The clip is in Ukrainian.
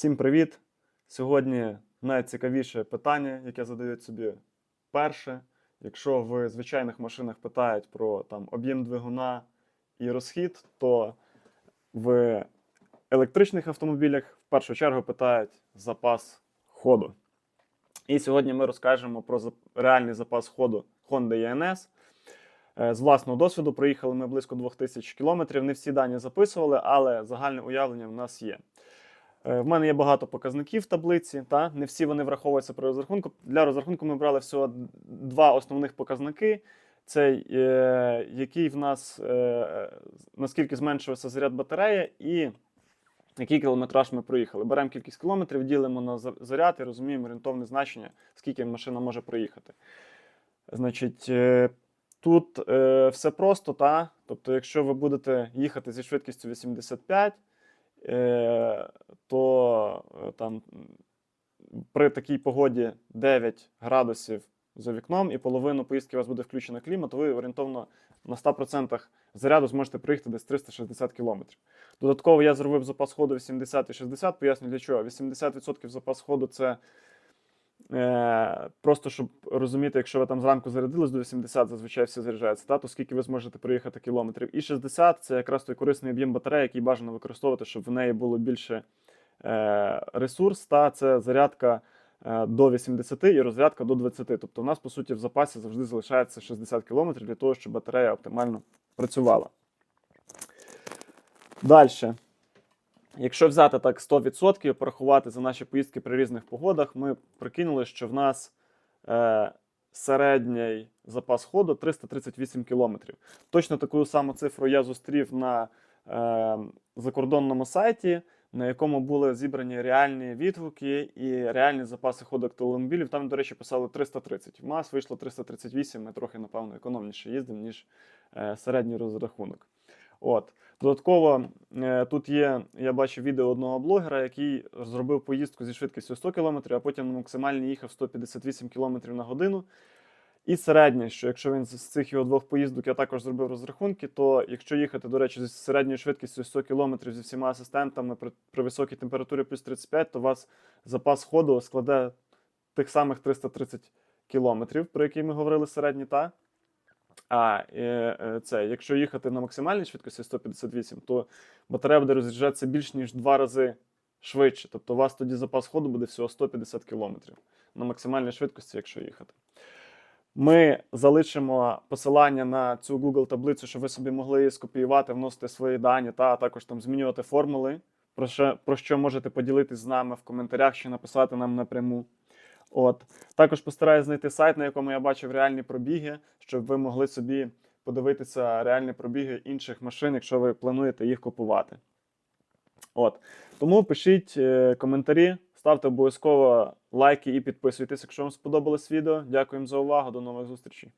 Всім привіт! Сьогодні найцікавіше питання, яке задають собі перше. Якщо в звичайних машинах питають про там, об'єм двигуна і розхід, то в електричних автомобілях в першу чергу питають запас ходу. І сьогодні ми розкажемо про реальний запас ходу Honda ENS. Е, З власного досвіду проїхали ми близько 2000 км. Не всі дані записували, але загальне уявлення в нас є. Е, В мене є багато показників в таблиці, та не всі вони враховуються при розрахунку. Для розрахунку ми брали всього два основних показники: це е, який в нас е, наскільки зменшився заряд батареї, і який кілометраж ми проїхали. Беремо кількість кілометрів, ділимо на заряд і розуміємо орієнтовне значення, скільки машина може проїхати. Значить, е, тут е, все просто, та? Тобто, якщо ви будете їхати зі швидкістю 85, е, то е, там при такій погоді 9 градусів за вікном і половину поїздки у вас буде включено клімат, ви орієнтовно на 100% заряду зможете проїхати десь 360 км. Додатково я зробив запас ходу 80 і 60, поясню для чого. 80% запас ходу це е, просто щоб розуміти, якщо ви там зранку зарядились до 80, зазвичай все заряджається, та, то скільки ви зможете проїхати кілометрів. І 60 це якраз той корисний об'єм батареї, який бажано використовувати, щоб в неї було більше е, ресурс, та це зарядка е, до 80 і розрядка до 20. Тобто у нас, по суті, в запасі завжди залишається 60 км для того, щоб батарея оптимально працювала. Далі. Якщо взяти так 100%, порахувати за наші поїздки при різних погодах, ми прикинули, що в нас е, середній запас ходу 338 км. Точно таку саму цифру я зустрів на е, закордонному сайті, на якому були зібрані реальні відгуки і реальні запаси ходу автомобілів. Там, до речі, писали 330. У нас вийшло 338, ми трохи, напевно, економніше їздимо, ніж е, середній розрахунок. От. Додатково е, тут є, я бачив відео одного блогера, який зробив поїздку зі швидкістю 100 км, а потім на максимальній їхав 158 км на годину. І середнє, що якщо він з цих його двох поїздок я також зробив розрахунки, то якщо їхати, до речі, зі середньою швидкістю 100 км зі всіма асистентами при, при високій температурі плюс 35, то у вас запас ходу складе тих самих 330 км, про які ми говорили середні, та? А е, це, якщо їхати на максимальній швидкості 158, то батарея буде розряджатися більш ніж два рази швидше. Тобто у вас тоді запас ходу буде всього 150 км на максимальній швидкості, якщо їхати. Ми залишимо посилання на цю Google таблицю, щоб ви собі могли її скопіювати, вносити свої дані, та також там змінювати формули, про що, про що можете поділитись з нами в коментарях чи написати нам напряму. От. Також постараюсь знайти сайт, на якому я бачив реальні пробіги, щоб ви могли собі подивитися реальні пробіги інших машин, якщо ви плануєте їх купувати. От. Тому пишіть е, коментарі, ставте обов'язково лайки і підписуйтесь, якщо вам сподобалось відео. Дякуємо за увагу. До нових зустрічей.